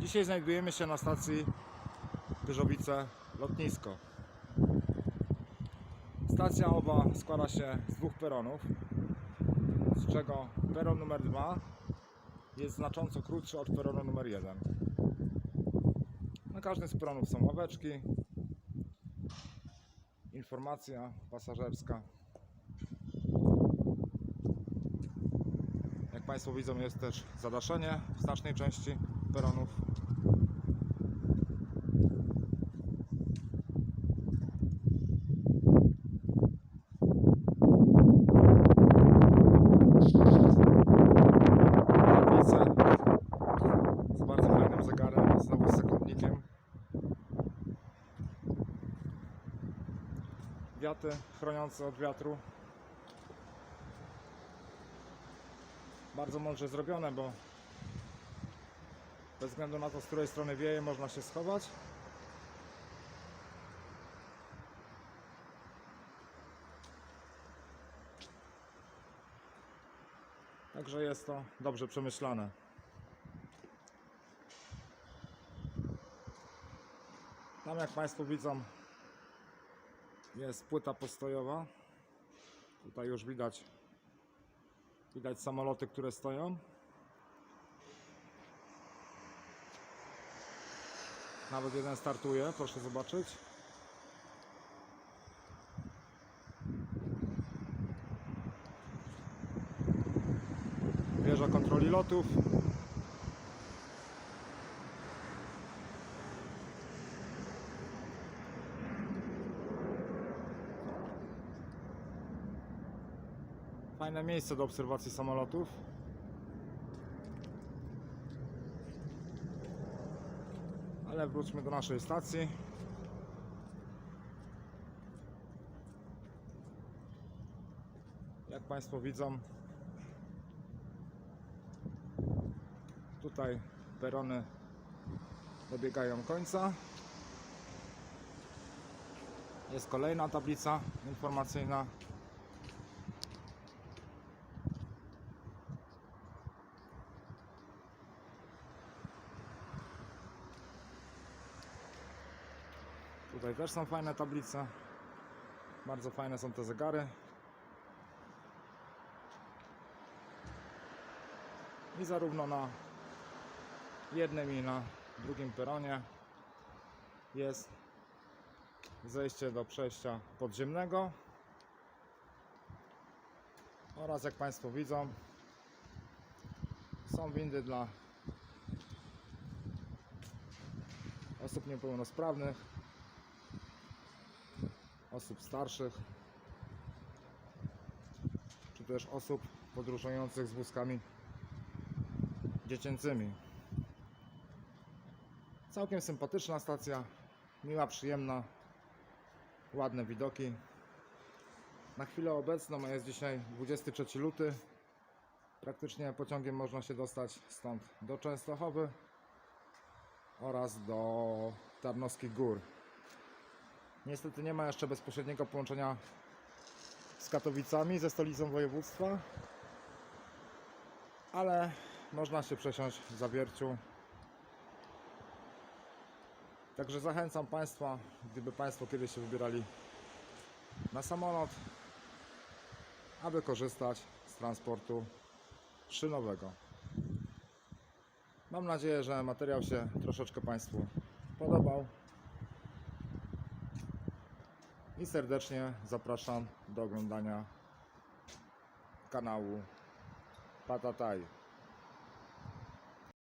Dzisiaj znajdujemy się na stacji Wyżowice Lotnisko. Stacja owa składa się z dwóch peronów, z czego peron numer 2 jest znacząco krótszy od peronu numer 1. Na każdym z peronów są ławeczki, informacja pasażerska. Jak Państwo widzą jest też zadaszenie w znacznej części peronów. Z bardzo fajnym zegarem, z sekundnikiem. Wiaty chroniące od wiatru. Bardzo mądrze zrobione, bo bez względu na to, z której strony wieje, można się schować. Także jest to dobrze przemyślane. Tam jak Państwo widzą jest płyta postojowa. Tutaj już widać widać samoloty, które stoją. Nawet jeden startuje, proszę zobaczyć. Wieża kontroli lotów. Fajne miejsce do obserwacji samolotów. Ale wróćmy do naszej stacji. Jak Państwo widzą, tutaj perony dobiegają końca. Jest kolejna tablica informacyjna. Tutaj też są fajne tablice. Bardzo fajne są te zegary. I zarówno na jednym i na drugim peronie jest zejście do przejścia podziemnego oraz jak Państwo widzą są windy dla osób niepełnosprawnych osób starszych czy też osób podróżujących z wózkami dziecięcymi. Całkiem sympatyczna stacja, miła, przyjemna, ładne widoki. Na chwilę obecną, jest dzisiaj 23 luty, praktycznie pociągiem można się dostać stąd do Częstochowy oraz do Tarnowskich Gór. Niestety nie ma jeszcze bezpośredniego połączenia z Katowicami, ze stolicą województwa, ale można się przesiąść w Zawierciu. Także zachęcam Państwa, gdyby Państwo kiedyś się wybierali na samolot, aby korzystać z transportu szynowego. Mam nadzieję, że materiał się troszeczkę Państwu podobał. I serdecznie zapraszam do oglądania kanału Patataj.